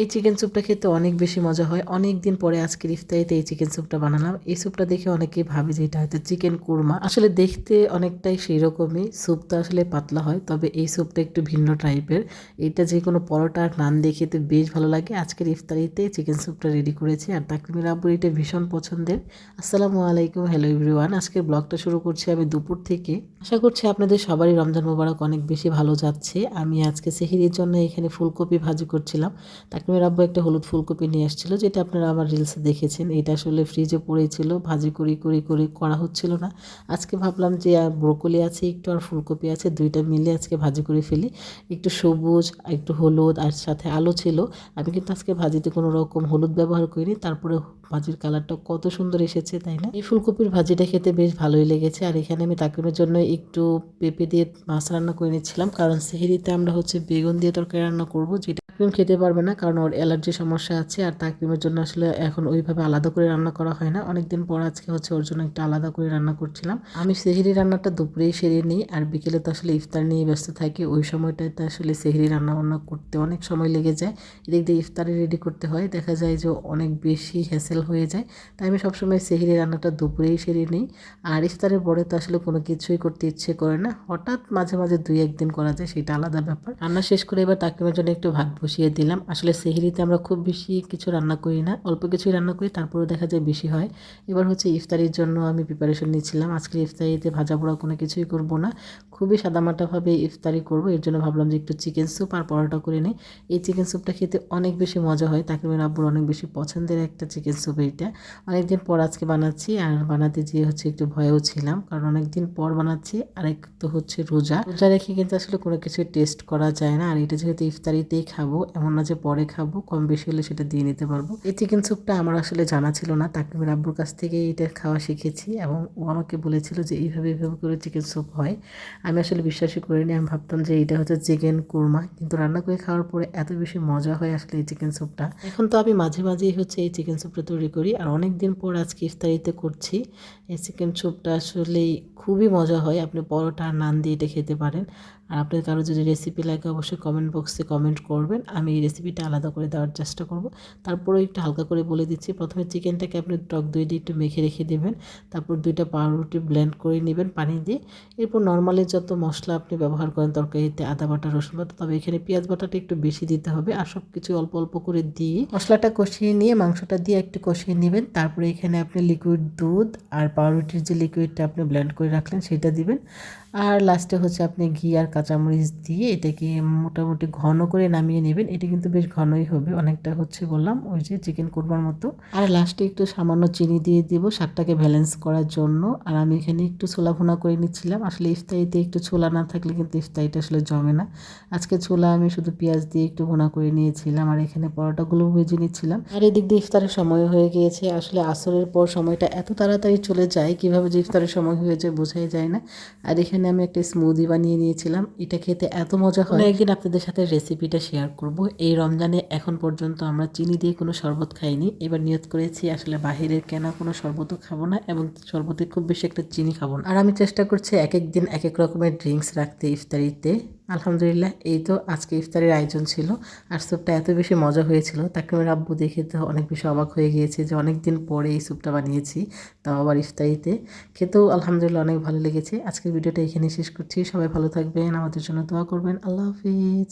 এই চিকেন স্যুপটা খেতে অনেক বেশি মজা হয়। অনেক দিন পরে আজকের ইফতারিতে এই চিকেন স্যুপটা বানালাম। এই স্যুপটা দেখে অনেকেই ভাবে যে এটা হয়তো চিকেন কুরমা আসলে দেখতে অনেকটাই সেই রকমই স্যুপটা আসলে পাতলা হয়, তবে এই স্যুপটা একটু ভিন্ন টাইপের এটা যে কোনো পরোটা আর নান দিয়ে খেতে বেশ ভালো লাগে। আজকের ইফতারিতে চিকেন স্যুপটা রেডি করেছি আর তাকমির আব্বুর এটা ভীষণ পছন্দের। আসসালামু আলাইকুম হ্যালো এভরিওয়ান আজকের ব্লগটা শুরু করছি আমি দুপুর থেকে। আশা করছি আপনাদের সবারই রমজান মোবারক অনেক বেশি ভালো যাচ্ছে। আমি আজকে সেহিরির জন্য এখানে ফুলকপি ভাজি করছিলাম। তাকমির আব্বু একটা হলুদ ফুলকপি নিয়ে আসছিল, যেটা আপনারা আমার রিলসে দেখেছেন। এটা আসলে ফ্রিজে পড়েছিল, ভাজি করি করি করি করা হচ্ছিল না। আজকে ভাবলাম যে ব্রোকলি আছে একটু আর ফুলকপি আছে, দুইটা মিলে আজকে ভাজি করে ফেলি। একটু সবুজ, একটু হলুদ আর সাথে আলো ছিল। আমি কিন্তু আজকে ভাজিতে কোনো রকম হলুদ ব্যবহার করিনি, তারপরে ভাজির কালারটা কত সুন্দর এসেছে, তাই না? এই ফুলকপির ভাজিটা খেতে বেশ ভালোই লেগেছে, আর এখানে আমি তাকিমের জন্য একটু পেঁপে দিয়ে মাছ রান্না করে নিচ্ছিলাম, কারণ সেহেরিতে আমরা হচ্ছে বেগুন দিয়ে তরকারি রান্না করব, যেটা তাকিম খেতে পারবে না, কারণ ওর অ্যালার্জি সমস্যা আছে আর তাকিমের জন্য আসলে এখন ওইভাবে আলাদা করে রান্না করা হয় না। অনেকদিন পর আজকে হচ্ছে ওর জন্য একটা আলাদা করে রান্না করছিলাম। আমি সেহেরি রান্নাটা দুপুরেই সেরে নিই আর বিকেলে তো আসলে ইফতার নিয়ে ব্যস্ত থাকি, ওই সময়টাতে আসলে সেহেরি রান্না বান্না করতে অনেক সময় লেগে যায়। এদিক দিয়ে ইফতারি রেডি করতে হয়, দেখা যায় যে অনেক বেশি হ্যাসেল হয়ে যায়। তাই আমি সবসময় সেহেরি রান্নাটা দুপুরেই সেরে নিই। আর ইফতারের পরে তো আসলে কোনো কিছুই করতে ইচ্ছে করে না। হঠাৎ মাঝে মাঝে দুই একদিন করা যায়, সেটা আলাদা ব্যাপার। রান্না শেষ করে এবার তাকিমের জন্য একটু ভাত বসিয়ে দিলাম। আসলে সেহেরিতে আমরা খুব বেশি কিছু রান্না করি না। অল্প কিছুই রান্না করি, তারপরেও দেখা যায় বেশি হয়। এবার হচ্ছে ইফতারির জন্য আমি প্রিপারেশন নিচ্ছিলাম। আজকে ইফতারিতে ভাজা পোড়া কোনো কিছুই করব না। খুবই সাদামাটাভাবে ইফতারি করব। এর জন্য ভাবলাম যে একটু চিকেন স্যুপ আর পরোটা করে নিই। এই চিকেন স্যুপটা খেতে অনেক বেশি মজা হয়। তাকিমের আব্বুর অনেক বেশি পছন্দের একটা চিকেন স্যুপ এইটা। অনেকদিন পর আজকে বানাচ্ছি আর বানাতে যেয়ে হচ্ছে একটু ভয়েও ছিলাম। কারণ অনেকদিন পর বানাচ্ছি, আরেক তো হচ্ছে রোজা। রোজা রেখে কিন্তু আসলে কোনো কিছু টেস্ট করা যায় না। আর এটা যেহেতু ইফতারিতেই খাব এমন না যে পরে খাব, কম বেশি হলে সেটা দিয়ে নিতে পারব। এই চিকেন স্যুপটা আমার আসলে জানা ছিল না তাকিমের আব্বুর কাছ থেকে এটা খাওয়া শিখেছি এবং ও আমাকে বলেছিল যে এইভাবে এইভাবে করে চিকেন স্যুপ হয়। আমি আসলে বিশ্বাসই করিনি, আমি ভাবতাম যে এটা হচ্ছে চিকেন কুরমা। কিন্তু রান্না করে খাওয়ার পরে এত বেশি মজা হয় আসলে এই চিকেন স্যুপটা। এখন তো আমি মাঝে মাঝেই হচ্ছে এই চিকেন স্যুপটা তৈরি করি আর অনেক দিন পর আজকে ইফতারিতে করছি। এই চিকেন স্যুপটা আসলেই খুবই মজা হয়, আপনি পরোটা, নান দিয়ে এটা খেতে পারেন। আর আপনার কারও যদি রেসিপি লাগে অবশ্যই কমেন্ট বক্সে কমেন্ট করবেন। আমি এই রেসিপিটা আলাদা করে দেওয়ার চেষ্টা করব। তারপরেও একটু হালকা করে বলে দিচ্ছি। প্রথমে চিকেনটাকে আপনি টক দই দিয়ে একটু মেখে রেখে দেবেন। তারপর দুইটা পাউরুটি ব্লেন্ড করে নেবেন পানি দিয়ে। এরপর নর্মালি যত মশলা আপনি ব্যবহার করেন তরকারিতে আদা, বাটা, রসুন বাটা, তবে এখানে পেঁয়াজ বাটাটা একটু বেশি দিতে হবে। আর সব কিছু অল্প অল্প করে দিয়ে মশলাটা কষিয়ে নিয়ে মাংসটা দিয়ে একটু কষিয়ে নেবেন। তারপরে এখানে আপনি লিকুইড দুধ আর পাউরুটির যে লিকুইডটা আপনি ব্লেন্ড করে রাখলেন সেটা দিবেন। আর লাস্টে হচ্ছে আপনি ঘি আর কাঁচামরিচ দিয়ে এটাকে মোটামুটি ঘন করে নামিয়ে নেবেন। এটা কিন্তু বেশ ঘনই হবে, অনেকটা হচ্ছে বললাম, ওই যে চিকেন কোরমার মতো। আর লাস্টে একটু সামান্য চিনি দিয়ে দিব শাকটাকে ব্যালেন্স করার জন্য। আর আমি এখানে একটু ছোলা ভুনা করে নিচ্ছিলাম। আসলে ইফতারিতে একটু ছোলা না থাকলে কিন্তু ইফতারিটা আসলে জমে না। আজকে ছোলা আমি শুধু পেঁয়াজ দিয়ে একটু ভুনা করে নিয়েছিলাম আর এখানে পরোটাগুলো ভেজে নিচ্ছিলাম। আর এদিক দিয়ে ইফতারের সময় হয়ে গিয়েছে। আসলে আসরের পর সময়টা এত তাড়াতাড়ি চলে যায়, কীভাবে যে ইফতারের সময় হয়ে যায় বোঝাই যায় না। আর এখানে আমি একটা স্মুদি বানিয়ে নিয়েছিলাম। এটা খেতে এত মজা হয়। একদিন আপনাদের সাথে রেসিপিটা শেয়ার করব। এই রমজানে এখন পর্যন্ত আমরা চিনি দিয়ে কোনো শরবত খাইনি। এবার নিয়ত করেছি আসলে বাহিরের কেনা কোনো শরবতও খাব না এবং শরবতে খুব বেশি একটা চিনি খাব না। আর আমি চেষ্টা করছি এক এক দিন এক এক রকমের ড্রিঙ্কস রাখতে, ইফতারিতে। আলহামদুলিল্লাহ, এই তো আজকে ইফতারের আয়োজন ছিল। আর স্যুপটা এত বেশি মজা হয়েছিল তাকে আমার আব্বু দেখে তো অনেক বেশি অবাক হয়ে গিয়েছে যে অনেক দিন পরে এই স্যুপটা বানিয়েছি, তাও আবার ইফতারিতে। খেতেও আলহামদুলিল্লাহ অনেক ভালো লেগেছে। আজকের ভিডিওটা এখানে শেষ করছি। সবাই ভালো থাকবেন, আমাদের জন্য দোয়া করবেন। আল্লাহ হাফিজ।